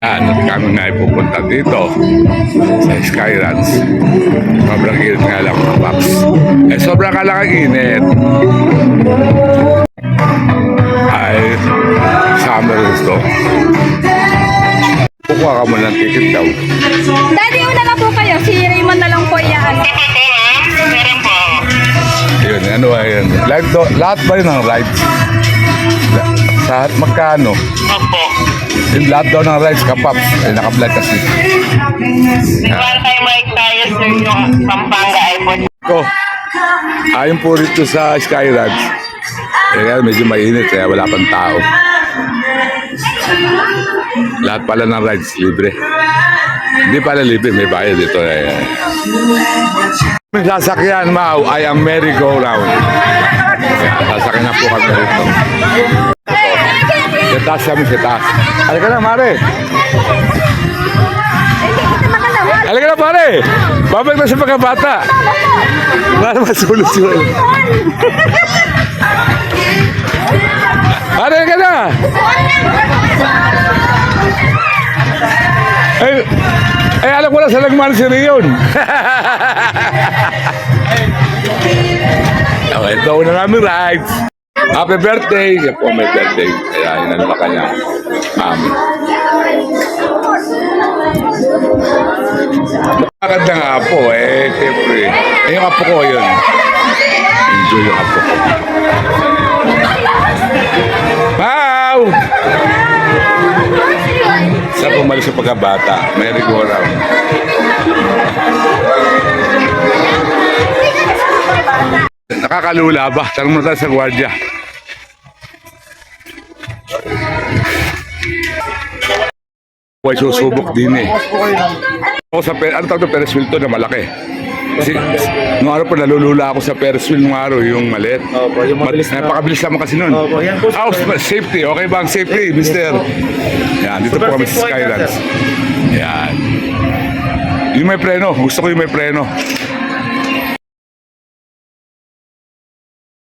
Yan, at kami nga ay pupunta dito sa Skylands. Sobrang init nga lang mga paps. Eh, sobrang ka lang ang init. Ay, summer gusto. Kukuha ka muna ng ticket daw. Daddy, una na po kayo. Si Raymond na lang po iyaano. Yun, ano ba yun? Live do, lahat ba yun ng rides? Sa magkano? Opo. Yung lahat daw ng rides kapaps. Eh, naka-vlog kasi. Meron tayo mic tayo sir yung Pampanga iPhone. Ko. Ayon po rito sa Skylands. Eh, kaya medyo mainit kaya wala pang tao. Lahat pala ng rides libre. Hindi pala libre, may bayad dito. Eh. Sasakyan, Mau, ay ang merry-go-round. Sasakyan na po kami rito. Sa taas kami, sa taas. Halika na, Mare. Halika na, pare. Babalik na sa pagkabata. Wala naman solusyon. Pare, halika na. Eh, eh, alam ko na sa lagman si Rion. okay, ito una namin rides. Happy birthday! Yan po may birthday. Kaya inano na kanya. Mami. Maganda nga po eh. Siyempre. Eh, yung apo ko yun. Enjoy yung apo ko. Wow! Sa pumalis sa pagkabata, may go-around. Nakakalula ba? Tanong mo tayo sa gwardiya. Huwag susubok din eh. Ako sa per, ano tawag Ferris wheel to na malaki. Kasi, nung araw po nalulula ako sa Ferris wheel nung araw, yung maliit. Opo, yung mabilis na- Napakabilis naman kasi nun. Opo, yan po. Ah, safety. Okay ba ang safety, mister? Yan, dito po kami sa Skylands. Yan. Yung may preno. Gusto ko yung may preno.